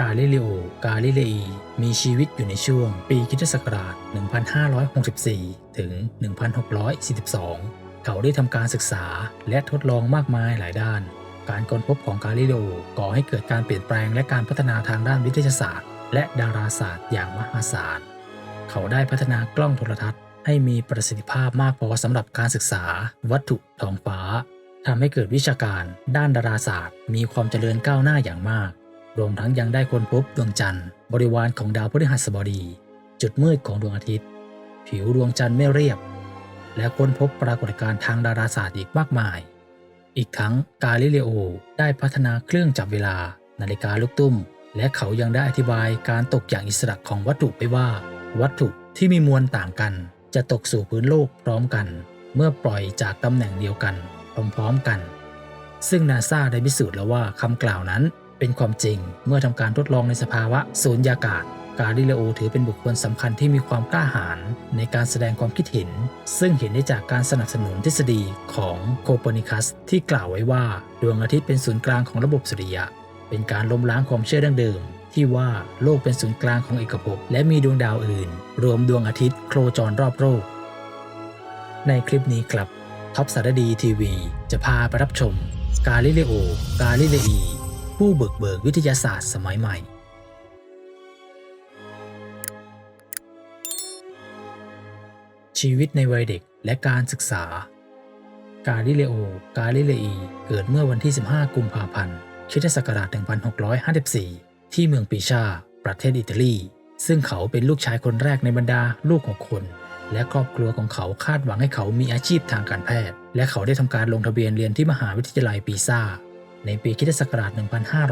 กาลิเลโอกาลิเลอีมีชีวิตอยู่ในช่วงปีคริสตศักราช 1564 ถึง 1642 เขาได้ทำการศึกษาและทดลองมากมายหลายด้าน การค้นพบของกาลิเลโอก่อให้เกิดการเปลี่ยนแปลงและการพัฒนาทางด้านวิทยาศาสตร์ และดาราศาสตร์อย่างมหาศาล เขาได้พัฒนากล้องโทรทัศน์ ให้มีประสิทธิภาพมากพอสำหรับการศึกษา วัตถุท้องฟ้าทำให้เกิดวิชาการ ด้านดาราศาสตร์ มีความเจริญก้าวหน้าอย่างมาก รวมทั้งยังได้ค้นพบดวงจันทร์ บริวารของดาวพฤหัสบดี จุดมืดของดวงอาทิตย์ ผิวดวงจันทร์ไม่เรียบ และค้นพบปรากฏการณ์ทางดาราศาสตร์อีกมากมาย อีกทั้งกาลิเลโอได้พัฒนาเครื่องจับเวลา นาฬิกาลูกตุ้ม และเขายังได้อธิบายการตกอย่างอิสระของวัตถุไปว่า วัตถุที่มีมวลต่างกัน จะตกสู่พื้นโลกพร้อมกัน เมื่อปล่อยจากตำแหน่งเดียวกันพร้อมๆกัน ซึ่งนาซาได้พิสูจน์แล้วว่าคำกล่าวนั้น เป็นความจริง เมื่อทำการทดลองในสภาวะสูญญากาศ กาลิเลโอถือเป็นบุคคลสำคัญที่มีความกล้าหาญในการแสดงความคิดเห็น ซึ่งเห็นได้จากการสนับสนุนทฤษฎีของโคเปนิคัส ที่กล่าวไว้ว่าดวงอาทิตย์เป็นศูนย์กลางของระบบสุริยะ เป็นการล้มล้างความเชื่อดั้งเดิม ที่ว่าโลกเป็นศูนย์กลางของเอกภพและมีดวงดาวอื่น รวมดวงอาทิตย์โคจรรอบโลกในคลิปนี้ครับท็อปสารดีทีวี จะพาไปรับชม กาลิเลโอกาลิเลอี ผู้เบิกเบิกวิทยาศาสตร์สมัยใหม่ ชีวิตในวัยเด็กและการศึกษา กาลิเลโอ กาลิเลอี เกิดเมื่อวันที่ 15 กุมภาพันธ์คิศักราช 1654 ที่เมืองปีชา ประเทศอิตาลี ซึ่งเขาเป็นลูกชายคนแรกในบรรดาลูกหกคน และครอบครัวของเขาคาดหวังให้เขามีอาชีพทางการแพทย์ และเขาได้ทำการลงทะเบียนเรียนที่มหาวิทยาลัยปีซ่า ในปีคริสตศักราช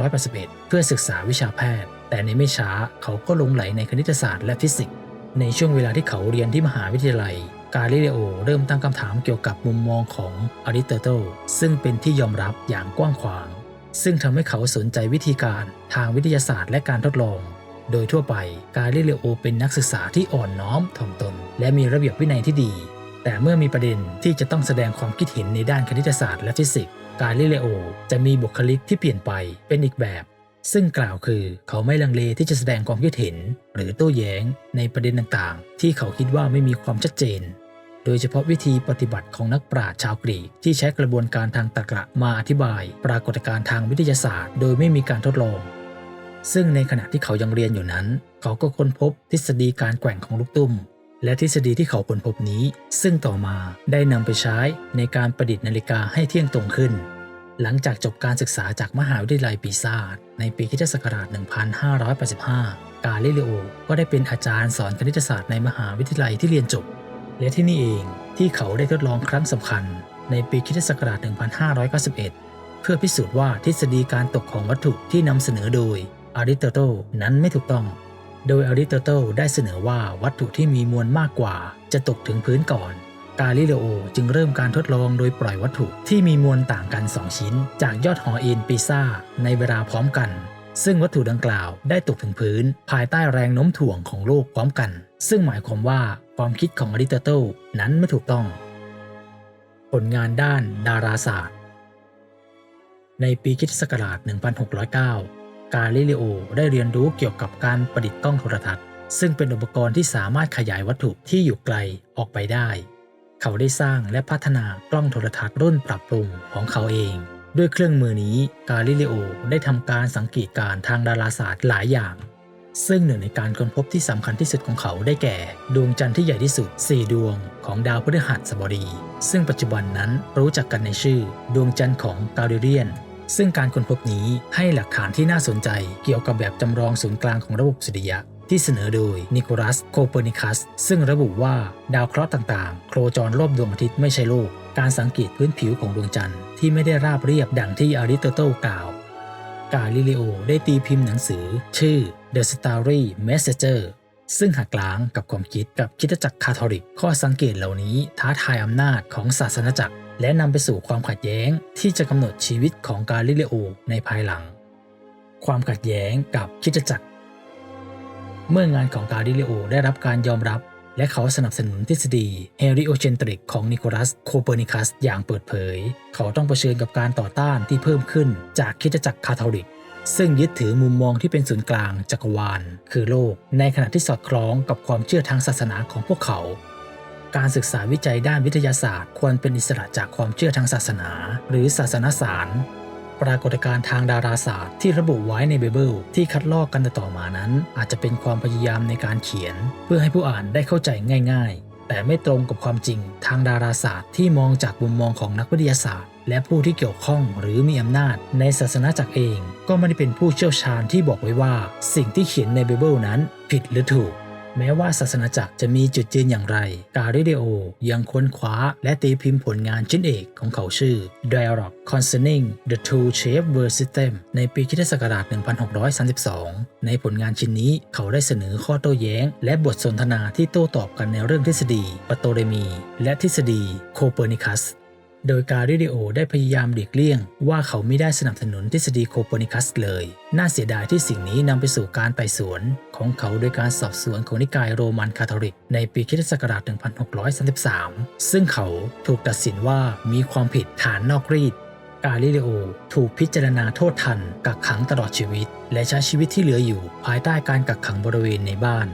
1581 เพื่อศึกษาวิชาแพทย์ แต่ในไม่ช้าเขาก็ลงไหลในคณิตศาสตร์และฟิสิกส์ ในช่วงเวลาที่เขาเรียนที่มหาวิทยาลัย กาลิเลโอเริ่มตั้งคำถามเกี่ยวกับมุมมองของอริสโตเติลซึ่งเป็นที่ยอมรับอย่างกว้างขวาง ซึ่งทำให้เขาสนใจวิธีการทางวิทยาศาสตร์และการทดลองโดยทั่วไปกาลิเลโอเป็นนักศึกษาที่อ่อนน้อมถ่อมตน และมีระเบียบวินัยที่ดี แต่เมื่อมีประเด็นที่จะต้องแสดงความคิดเห็นในด้านคณิตศาสตร์และฟิสิกส์ กาลิเลโอจะมีบุคลิกที่เปลี่ยนไปเป็นอีกแบบ ซึ่งกล่าวคือเขาไม่ลังเลที่จะแสดงความคิดเห็น หรือโต้แย้งในประเด็นต่างๆ ที่เขาคิดว่าไม่มีความชัดเจน โดยเฉพาะวิธีปฏิบัติของนักปราชญ์ชาวกรีกที่ใช้กระบวนการทางตรรกะมาอธิบาย ปรากฏการณ์ทางวิทยาศาสตร์ โดยไม่มีการทดลอง ซึ่งในขณะที่เขายังเรียนอยู่นั้น เขาก็ค้นพบทฤษฎีการแกว่งของลูกตุ้ม และทฤษฎีที่เขาค้นพบนี้ ซึ่งต่อมาได้นำไปใช้ในการประดิษฐ์นาฬิกาให้เที่ยงตรงขึ้น หลังจากจบการศึกษาจากมหาวิทยาลัยปีซาจในปีคิศักราช 1585 กาลิเลโอ ก็ได้เป็นอาจารย์สอนคณิตศาสตร์ในมหาวิทยาลัยที่เรียนจบ และที่นี่เองที่เขาได้ทดลองครั้งสำคัญ ในปีคิศักราช 1591 เพื่อพิสูจน์ว่าทฤษฎีการตกของวัตถุที่นำเสนอโดยอริสโตเติลนั้นไม่ถูกต้อง โดยอริสโตเติลได้เสนอว่าวัตถุที่มีมวลมากกว่าจะตกถึงพื้นก่อน กาลิเลโอจึงเริ่มการทดลองโดยปล่อยวัตถุที่มีมวลต่างกัน 2 ชิ้น จากยอดหอเอ็นปิซ่าในเวลาพร้อมกัน ซึ่งวัตถุดังกล่าวได้ตกถึงพื้น ภายใต้แรงโน้มถ่วงของโลกพร้อมกัน ซึ่งหมายความว่าความคิดของอริสโตเติลนั้นไม่ถูกต้อง ผลงานด้านดาราศาสตร์ ในปีคริสตศักราช1609 กาลิเลโอได้เรียนรู้เกี่ยวกับการประดิษฐ์กล้องโทรทัศน์ ซึ่งเป็นอุปกรณ์ที่สามารถขยายวัตถุที่อยู่ไกลออกไปได้ เขาได้สร้างและพัฒนากล้องโทรทัศน์รุ่นปรับปรุงของเขาเอง ด้วยเครื่องมือนี้กาลิเลโอได้ทำการสังเกตการณ์ทางดาราศาสตร์หลายอย่าง ซึ่งหนึ่งในการค้นพบที่สำคัญที่สุดของเขาได้แก่ ดวงจันทร์ที่ใหญ่ที่สุด 4 ดวงของดาวพฤหัสบดี ซึ่งปัจจุบันนั้นรู้จักกันในชื่อ ดวงจันทร์ของกาลิเลียน ซึ่งการค้นพบนี้ให้หลักฐานที่น่าสนใจเกี่ยวกับแบบจำลองศูนย์กลางของระบบสุริยะ ที่เสนอโดยนิโคลัสโคเปอร์นิคัส ซึ่งระบุว่าดาวเคราะห์ต่างๆ โครจรรอบดวงอาทิตย์ไม่ใช่โลก การสังเกตพื้นผิวของดวงจันทร์ที่ไม่ได้ราบเรียบดังที่อริสโตเติลกล่าว กาลิเลโอได้ตีพิมพ์หนังสือ ชื่อ The Starry Messenger ซึ่งหักล้างกับความคิดกับคิดจักรคาทอลิก ข้อสังเกตเหล่านี้ท้าทายอำนาจของศาสนาจักร และนำไปสู่ความขัดแย้งที่จะกำหนดชีวิตของกาลิเลโอในภายหลัง ความขัดแย้งกับคิดจักร เมื่องานของกาลิเลโอได้รับการยอมรับ และเขาสนับสนุนทฤษฎีเฮลิโอเจนตริกของนิโคลัสโคเปอร์นิคัสอย่างเปิดเผย เขาต้องเผชิญกับการต่อต้านที่เพิ่มขึ้นจากคิดจักรคาทอลิกซึ่งยึดถือมุมมองที่เป็นศูนย์กลางจักรวาล คือโลก ในขณะที่สอดคล้องกับความเชื่อทางศาสนาของพวกเขา การศึกษาวิจัยด้านวิทยาศาสตร์ ควรเป็นอิสระจากความเชื่อทางศาสนา หรือศาสนศาสตร์ปรากฏการณ์ทางดาราศาสตร์ที่ระบุไว้ในไบเบิลที่คัดลอกกันต่อมานั้น อาจจะเป็นความพยายามในการเขียน เพื่อให้ผู้อ่านได้เข้าใจง่าย ๆ แต่ไม่ตรงกับความจริงทางดาราศาสตร์ที่มองจากมุมมองของนักวิทยาศาสตร์ และผู้ที่เกี่ยวข้องหรือมีอำนาจ ในศาสนาจักรเอง ก็ไม่ได้เป็นผู้เชี่ยวชาญที่บอกไว้ว่า สิ่งที่เขียนในไบเบิลนั้นผิดหรือถูก แม้ว่าศาสนาจักรจะมีจุดยืนอย่างไร กา l ิเดโอยังค้นคว้าและตีพิมพ์ผลงานชิ้นเอกของเขาชื่อ Dialogue Concerning the Two-Shape World System ในปีคิศักราช 1632 ในผลงานชิ้นนี้เขาได้เสนอข้อโต้แย้ง และบทสนทนาที่โต้ตอบกันในเรื่องทฤษฎีปโตเลมี และทฤษฎีโคเปอร์นิคัส โดยการิเดโอได้พยายามหลีกเลี่ยง ว่าเขาไม่ได้สนับสนุนทฤษฎีโคเปนิคัสเลย น่าเสียดายที่สิ่งนี้นำไปสู่การไต่สวน ของเขาโดยการสอบสวนของนิกายโรมันคาทอลิก ในปีคิศักราช1633 ซึ่งเขาถูกตัดสินว่ามีความผิดฐานนอกรีดกาลิเลโอถูกพิจารณาโทษทันกักขังตลอดชีวิต และใช้ชีวิตที่เหลืออยู่ภายใต้การกักขังบริเวณในบ้าน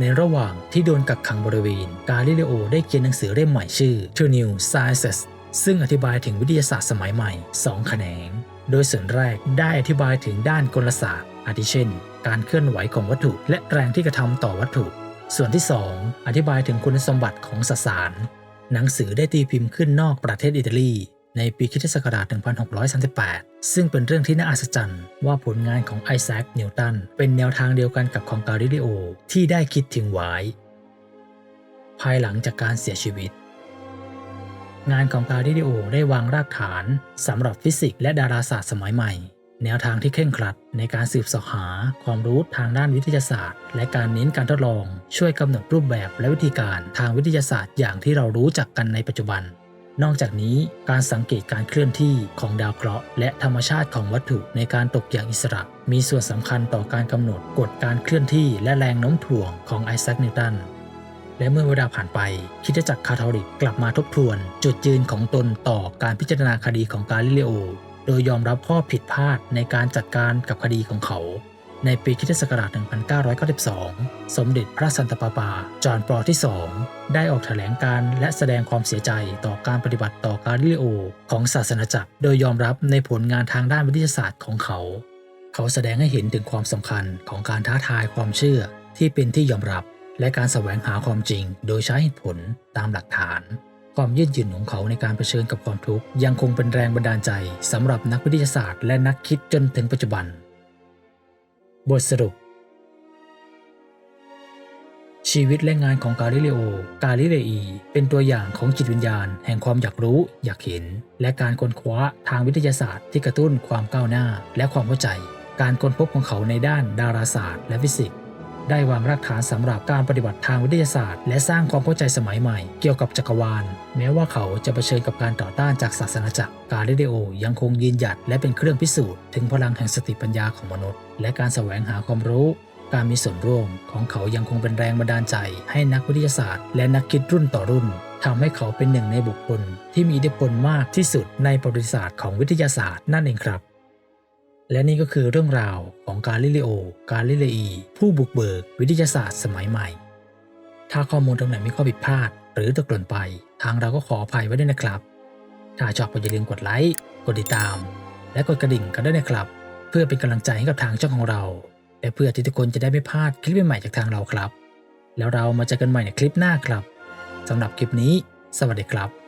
ในระหว่างที่โดนกักขังบริเวณ กาลิเลโอได้เขียนหนังสือเล่มใหม่ชื่อ To New Sciences ซึ่งอธิบายถึงวิทยาศาสตร์สมัยใหม่ 2 แขนง โดยส่วนแรกได้อธิบายถึงด้านกลศาสตร์ อาทิเช่น การเคลื่อนไหวของวัตถุและแรงที่กระทำต่อวัตถุ ส่วนที่ 2 อธิบายถึงคุณสมบัติของสสาร หนังสือได้ตีพิมพ์ขึ้นนอกประเทศอิตาลี ในปีคิศักราช1638 ซึ่งเป็นเรื่องที่น่าอัศจรรย์ว่าผลงานของไอแซค นิวตัน เป็นแนวทางเดียวกันกับของกาลิเลโอที่ได้คิดถึงไว้ภายหลังจากการเสียชีวิต งานของกาลิเลโอได้วางรากฐานสำหรับฟิสิกส์และดาราศาสตร์สมัยใหม่ แนวทางที่เคร่งครัดในการสืบสาะหาความรู้ทางด้านวิทยาศาสตร์ และการเน้นการทดลอง ช่วยกำหนดรูปแบบและวิธีการทางวิทยาศาสตร์อย่างที่เรารู้จักกันในปัจจุบัน นอกจากนี้การสังเกตการเคลื่อนที่ของดาวเคราะห์และธรรมชาติของวัตถุในการตกอย่างอิสระ มีส่วนสำคัญต่อการกำหนดกฎการเคลื่อนที่และแรงโน้มถ่วงของไอแซคนิวตัน และเมื่อเวลาผ่านไปคิดจักรคาทอลิกกลับมาทบทวน จุดยืนของตนต่อการพิจารณาคดีของกาลิเลโอ โดยยอมรับข้อผิดพลาดในการจัดการกับคดีของเขา ในปีคริสตศักราช 1992 สมเด็จพระสันตะปาปา จอห์นปอที่ 2 ได้ออกแถลงการและแสดงความเสียใจต่อการปฏิบัติต่อกาลิเลโอ ของศาสนาจักร โดยยอมรับในผลงานทางด้านวิทยาศาสตร์ของเขา เขาแสดงให้เห็นถึงความสำคัญของการท้าทายความเชื่อที่เป็นที่ยอมรับ และการแสวงหาความจริง โดยใช้เหตุผลตามหลักฐาน ความยืดหยุ่นของเขาในการเผชิญกับความทุกข์ยังคงเป็นแรงบันดาลใจสำหรับนักวิทยาศาสตร์และนักคิดจนถึงปัจจุบัน บทสรุป ชีวิตและงานของกาลิเลโอ กาลิเลอี เป็นตัวอย่างของจิตวิญญาณ แห่งความอยากรู้ อยากเห็น และการค้นคว้าทางวิทยาศาสตร์ที่กระตุ้นความก้าวหน้าและความเข้าใจ การค้นพบของเขาในด้านดาราศาสตร์ และฟิสิกส์ ได้วางรากฐานสำหรับการปฏิบัติทางวิทยาศาสตร์ และสร้างความเข้าใจสมัยใหม่เกี่ยวกับจักรวาล แม้ว่าเขาจะเผชิญกับการต่อต้านจากศาสนาจักรกาลิเลโอ ยังคงยืนหยัดและเป็นเครื่องพิสูจน์ถึงพลังแห่งสติปัญญาของมนุษย์ และการแสวงหาความรู้ การมีส่วนร่วมของเขายังคงเป็นแรงบันดาลใจ ให้นักวิทยาศาสตร์ และนักคิดรุ่นต่อรุ่นทำให้เขาเป็นหนึ่งในบุคคลที่มีอิทธิพลมากที่สุดในประวัติศาสตร์ของวิทยาศาสตร์นั่นเองครับ และนี่ก็คือเรื่องราวของกาลิเลโอกาลิเลอีผู้บุกเบิกวิทยาศาสตร์สมัยใหม่ ถ้าข้อมูลตรงไหนมีข้อผิดพลาด หรือตกหล่นไป ทางเราก็ขออภัยไว้ด้วยนะครับ ถ้าชอบก็อย่าลืมกดไลค์กดติดตาม และกดกระดิ่งกันด้วยนะครับ เพื่อเป็นกำลังใจให้กับทางช่องของเรา และเพื่อที่ทุกคนจะได้ไม่พลาดคลิปใหม่ๆจากทางเราครับ แล้วเรามาเจอกันใหม่ในคลิปหน้าครับสำหรับคลิปนี้ สวัสดีครับ